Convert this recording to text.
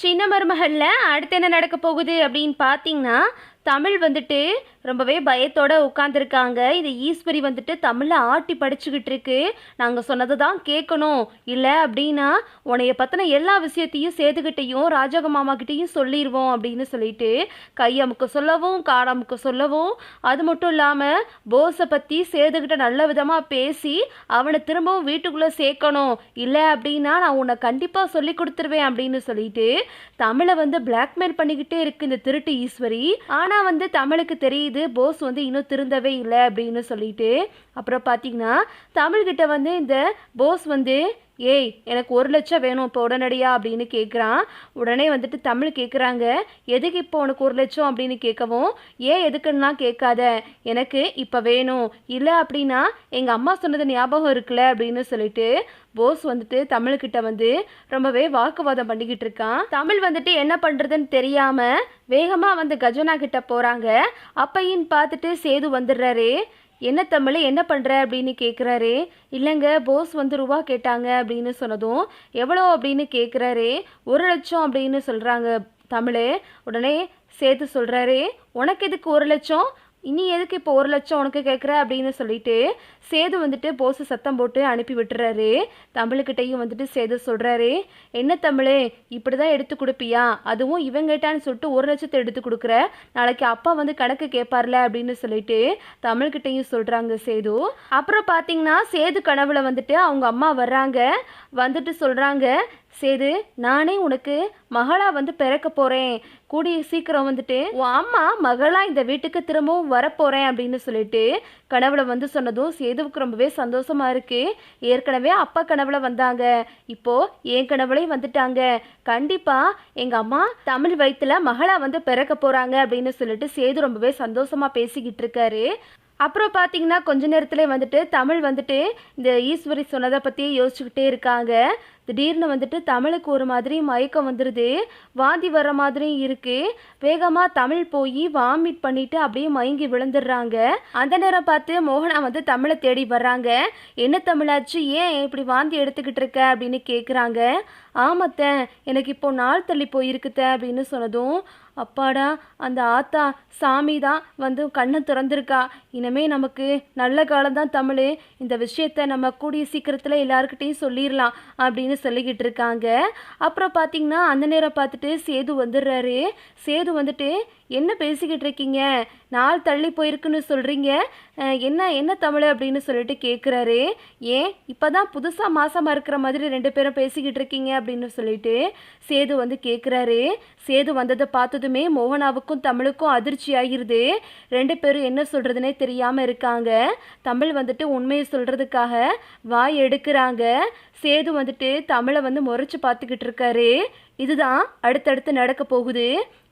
சின்ன மருமகளில் அடுத்து என்ன நடக்க போகுது அப்படின்னு பார்த்தீங்கன்னா தமிழ் வந்துட்டு ரொம்பவே பயத்தோட உட்காந்துருக்காங்க இந்த ஈஸ்வரி வந்துட்டு தமிழை ஆட்டி படிச்சுக்கிட்டு இருக்கு. நாங்கள் சொன்னதை தான் கேட்கணும். இல்லை அப்படின்னா உன்னைய பற்றின எல்லா விஷயத்தையும் சேதுகிட்டையும் ராஜக மாமா கிட்டேயும் சொல்லிடுவோம் அப்படின்னு சொல்லிட்டு கையமுக்கு சொல்லவும் காடாமுக்கு சொல்லவும் அது மட்டும் இல்லாமல் போஸை பற்றி சேதுகிட்ட நல்ல விதமாக பேசி அவனை திரும்பவும் வீட்டுக்குள்ளே சேர்க்கணும். இல்லை அப்படின்னா நான் உன்னை கண்டிப்பாக சொல்லி கொடுத்துருவேன் அப்படின்னு சொல்லிட்டு தமிழை வந்து பிளாக்மெயில் பண்ணிக்கிட்டே இருக்கு இந்த திருட்டு ஈஸ்வரி. ஆனால் வந்து தமிழுக்கு தெரியுது. போஸ் வந்து இன்னும் திருந்தவே இல்லை அப்படின்னு சொல்லிட்டு அப்புறம் பார்த்தீங்கன்னா தமிழ்கிட்ட வந்து இந்த போஸ் வந்து ஏய் எனக்கு ஒரு லட்சம் வேணும் இப்போ உடனடியா அப்படின்னு கேட்குறான் உடனே வந்துட்டு தமிழ் கேட்குறாங்க எதுக்கு இப்போ உனக்கு ஒரு லட்சம் அப்படின்னு கேட்கவும் ஏன் எதுக்குன்னா கேட்காத. எனக்கு இப்போ வேணும். இல்லை அப்படின்னா எங்கள் அம்மா சொன்னது ஞாபகம் இருக்குல்ல அப்படின்னு சொல்லிட்டு போஸ் வந்துட்டு தமிழ்கிட்ட வந்து ரொம்பவே வாக்குவாதம் பண்ணிக்கிட்டு இருக்கான். தமிழ் வந்துட்டு என்ன பண்ணுறதுன்னு தெரியாமல் வேகமாக வந்து கஜனா கிட்ட போகிறாங்க அப்பையும் பார்த்துட்டு சேது வந்துடுறாரு. என்ன தமிழ் என்ன பண்ணுற அப்படின்னு கேட்குறாரு இல்லைங்க போஸ் வந்து ரூபா கேட்டாங்க அப்படின்னு சொன்னதும் எவ்வளோ? அப்படின்னு கேட்குறாரு ஒரு லட்சம் அப்படின்னு சொல்கிறாங்க தமிழ். உடனே சேர்த்து சொல்கிறாரு உனக்கு எதுக்கு ஒரு லட்சம்? இனி எதுக்கு இப்போ ஒரு லட்சம் உனக்கு கேட்குற அப்படின்னு சொல்லிட்டு சேது வந்துட்டு போஸு சத்தம் போட்டு அனுப்பி விட்டுறாரு. தமிழுக்கிட்டையும் வந்துட்டு சேது சொல்கிறாரு என்ன தமிழ் இப்படி தான் எடுத்து கொடுப்பியா? அதுவும் இவங்கிட்டான்னு சொல்லிட்டு ஒரு லட்சத்தை எடுத்து கொடுக்குற. நாளைக்கு அப்பா வந்து கணக்கு கேட்பார்ல அப்படின்னு சொல்லிட்டு தமிழ்கிட்டையும் சொல்கிறாங்க சேது. அப்புறம் பார்த்தீங்கன்னா சேது கனவுல வந்துட்டு அவங்க அம்மா வர்றாங்க. வந்துட்டு சொல்கிறாங்க சேது நானே உனக்கு மகளா வந்து பிறக்க போறேன். கூடிய சீக்கிரம் வந்துட்டு உன் அம்மா மகளா இந்த வீட்டுக்கு திரும்பவும் வரப்போகிறேன் அப்படின்னு சொல்லிட்டு கனவுல வந்து சொன்னதும் சேதுவுக்கு ரொம்பவே சந்தோஷமா இருக்கு. ஏற்கனவே அப்பா கனவுல வந்தாங்க. இப்போ என் கனவுலையும் வந்துட்டாங்க. கண்டிப்பா எங்க அம்மா தமிழ் வயிற்றுல மகளா வந்து பிறக்க போறாங்க அப்படின்னு சொல்லிட்டு சேது ரொம்பவே சந்தோஷமா பேசிக்கிட்டு இருக்காரு. அப்புறம் பார்த்தீங்கன்னா கொஞ்ச நேரத்துல வந்துட்டு தமிழ் வந்துட்டு இந்த ஈஸ்வரி சொன்னதை பற்றியே யோசிச்சுக்கிட்டே இருக்காங்க. திடீர்னு வந்துட்டு தமிழுக்கு ஒரு மாதிரி மயக்கம் வந்துடுது வாந்தி வர மாதிரியும் இருக்கு. வேகமாக தமிழ் போய் வாமிட் பண்ணிட்டு அப்படியே மயங்கி விழுந்துடுறாங்க. அந்த நேரம் பார்த்து மோகனா வந்து தமிழை தேடி வர்றாங்க. என்ன தமிழாச்சு? ஏன் இப்படி வாந்தி எடுத்துக்கிட்டு இருக்க? அப்படின்னு கேட்குறாங்க ஆமாத்த எனக்கு இப்போ நாள் தள்ளி போயிருக்குத்த அப்படின்னு சொன்னதும் அப்பாடா அந்த ஆத்தா சாமி தான் வந்து கண்ணை திறந்திருக்கா. இனிமே நமக்கு நல்ல காலம் தான் தமிழ். இந்த விஷயத்த நம்ம கூடிய சீக்கிரத்தில் எல்லாருக்கிட்டையும் சொல்லிடலாம் அப்படின்னு சொல்லிக்கிட்டு இருக்காங்க அப்புறம் பார்த்தீங்கன்னா அந்த நேரம் பார்த்துட்டு சேது வந்துடுறாரு. சேது வந்துட்டு என்ன பேசிக்கிட்டு இருக்கீங்க நாள் தள்ளி போயிருக்குன்னு சொல்கிறீங்க என்ன என்ன தமிழ் அப்படின்னு சொல்லிட்டு கேட்குறாரு ஏன் இப்போ தான் புதுசாக மாசமாக இருக்கிற மாதிரி ரெண்டு பேரும் பேசிக்கிட்டு இருக்கீங்க அப்படின்னு சொல்லிட்டு சேது வந்து கேட்குறாரு சேது வந்ததை பார்த்ததுமே மோகனாவுக்கும் தமிழுக்கும் அதிர்ச்சி ஆகிருது. ரெண்டு பேரும் என்ன சொல்கிறதுனே தெரியாமல் இருக்காங்க. தமிழ் வந்துட்டு உண்மையை சொல்கிறதுக்காக வாய் எடுக்கிறாங்க. சேது வந்துட்டு தமிழை வந்து முறைச்சு பார்த்துக்கிட்டு இருக்காரு. இதுதான் அடுத்தடுத்து நடக்க போகுது.